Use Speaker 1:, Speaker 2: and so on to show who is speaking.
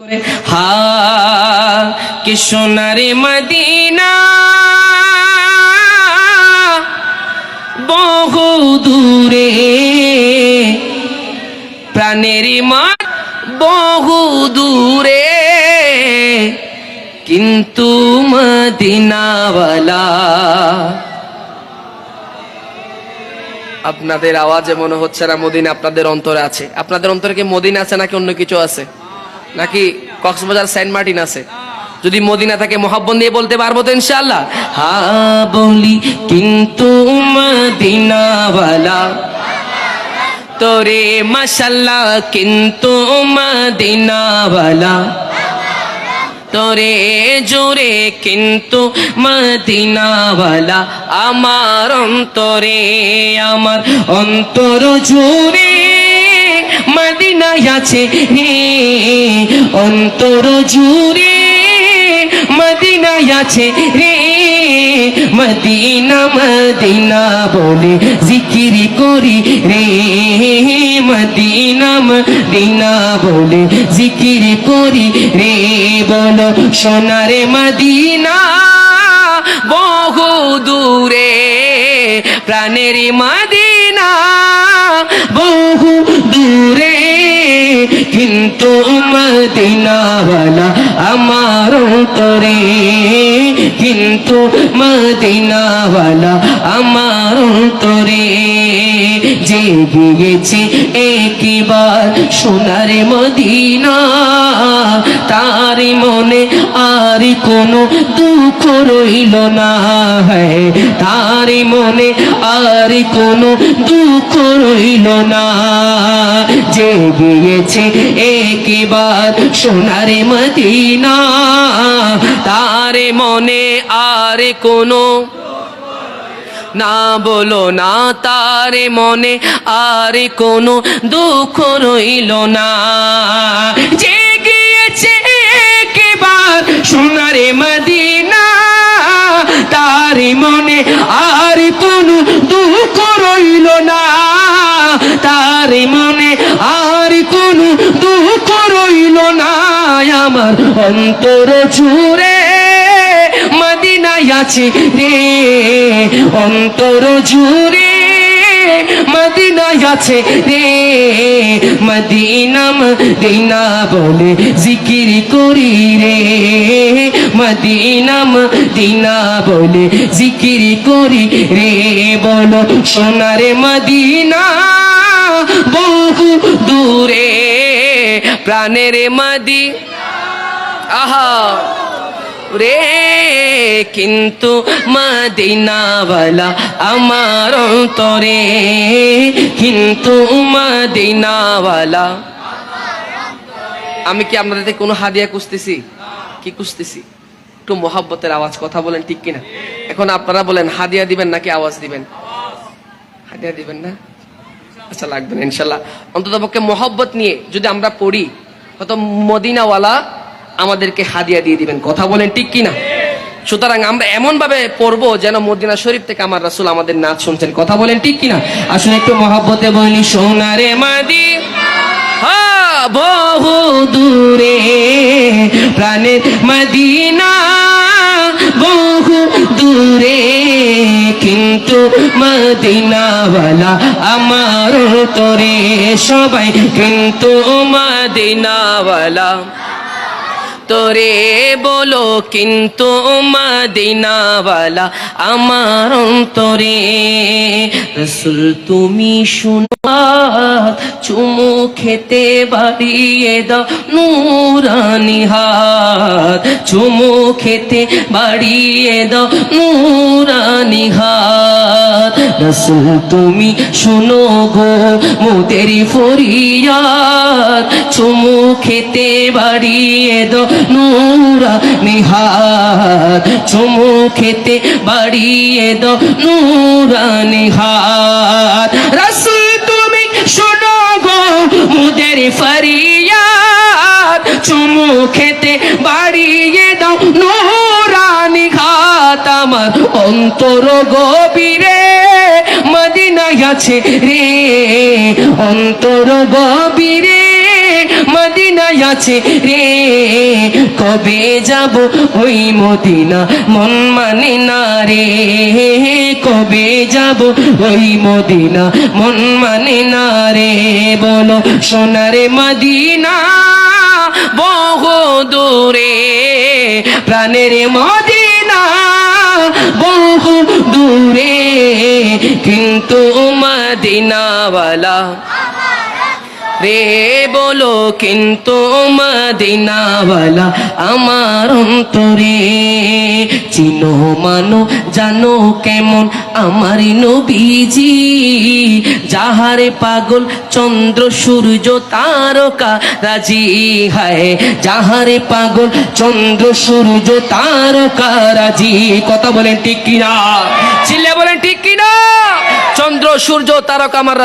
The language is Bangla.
Speaker 1: করে, হা সোনারে মদিনা, বহু দূরে, প্রাণের মা বহু দূরে, কিন্তু মদিনাওয়ালা আপনাদের আওয়াজে মনে হচ্ছে না মদিনা আপনাদের অন্তরে আছে। আপনাদের অন্তরে কি মদিনা আছে নাকি অন্য কিছু আছে? নাকি কক্সবাজার সেন্ট মার্টিন আছে? যদি মদিনা থাকে মহাব্বন দিয়ে বলতে পারব তো ইনশাল্লাহ হা বলি, কিন্তু মদিনাওয়ালা। তোরে মাশাল্লাহ কিন্তু মদিনাওয়ালা। তোরে জোরে, কিন্তু মদিনাওয়ালা। আমার অন্তরে, আমার অন্তর জুড়ে মদিনায় আছে হে অন্তর জুড়ে মদিনায় আছে রে। মদিনা মদিনা বলে জিকির করি রে। মদিনা মদিনা বলে জিকির করি রে। বলো সোনারে মদিনা, বহু দূরে প্রাণের মদিনা। বহু দূরে কিন্তু মদিনাওয়ালা আমার অন্তরে। কিন্তু মদিনাওয়ালা আমার অন্তরে। যে গিয়েছে একবার সোনার মদিনা। তার মনে আর কোনো দুঃখ রইল না। হ্যাঁ তার মনে আর কোনো দুঃখ রইল না। যে গিয়েছে, একবার সোনার মদিনা। তার মনে আর কোনো না বলো না, তার মনে আর কোনো দুঃখ রইল না। যে গিয়েছে একবার সোনারে মদিনা, তার মনে আর কোনো দুঃখ রইল না। তার অন্তর জুড়ে মদিনায় আছে রে। অন্তর জুড়ে মদিনায় আছে রে। মদিনা মদিনা বলে জিকির করি রে। মদিনা মদিনা বলে জিকির করি রে। বলো সোনারে মদিনা বহু দূরে, প্রাণের মদি আহা। রে, কিন্তু মদিনাওয়ালা আমার অন্তরে, কিন্তু মদিনাওয়ালা। আমি কি আপনাদের কোনো হাদিয়া খুঁজতেছি? কি খুঁজতেছি? একটু মোহাব্বতের আওয়াজ, কথা বলেন ঠিক কিনা? এখন আপনারা বলেন, হাদিয়া দিবেন নাকি আওয়াজ দিবেন? হাদিয়া দিবেন না? আচ্ছা লাগবে না, ইনশাল্লাহ। অন্তত পক্ষে মোহব্বত নিয়ে যদি আমরা পড়ি, হয়তো মদিনাওয়ালা আমাদেরকে হাদিয়া দিয়ে দিবেন। কথা বলেন ঠিক কিনা? সুতরাং আমরা এমন ভাবে পড়ব যেন মদিনা শরীফ থেকে আমার রাসুল আমাদের নাচ শুনছেন। কথা বলেন ঠিক কিনা? আসলে একটু মহাব্বতে বলি, সোনারে মাদি বহু দূরে প্রাণের মদিনা, বহু দূরে, কিন্তু মদিনাওয়ালা আমার তোরে সবাই, কিন্তু মদিনাওয়ালা তোরে বলো কিন্তু মদিনাওয়ালা আমার অন্তরে, রসুল তুমি শুনো চুমু খেতে বাড়িয়ে দাও, নুরানি হাত চুমু খেতে বাড়িয়ে দাও, নুরানি হাত। রসুল তুমি শুনো গো, মোদের ফরিয়াদ, চুমু খেতে বাড়িয়ে দাও নুরা নিহাত চুমু খেতে বাড়িয়ে নুরা রসুল, তুমি শোনো গো মুদের চুমু খেতে বাড়িয়ে দাও নুরা নিহাত। আমার অন্তর গভীরে মদিনায় আছে রে, অন্তর গভীরে মদিনায় আছে রে। কবে যাব ওই মদিনা? মন মানে না রে। কবে যাব ওই মদিনা? মন মানে না রে। বলো, সোনারে মদিনা বহু দূরে। প্রাণের মদিনা বহু দূরে। কিন্তু মদিনাওয়ালা রে বলো কিন্তু মদিনাওয়ালা আমার অন্তরে, চিনো মানো, জানো কেমন আমার নবীজি? যাহারে পাগল চন্দ্র, সূর্য, তারকা রাজি হায়। যাহারে পাগল চন্দ্র, সূর্য, তারকা রাজি। কথা বলেন ঠিক কিনা? চিল্লে বলেন ঠিক কিনা? চন্দ্র, সূর্য, তারকা আমার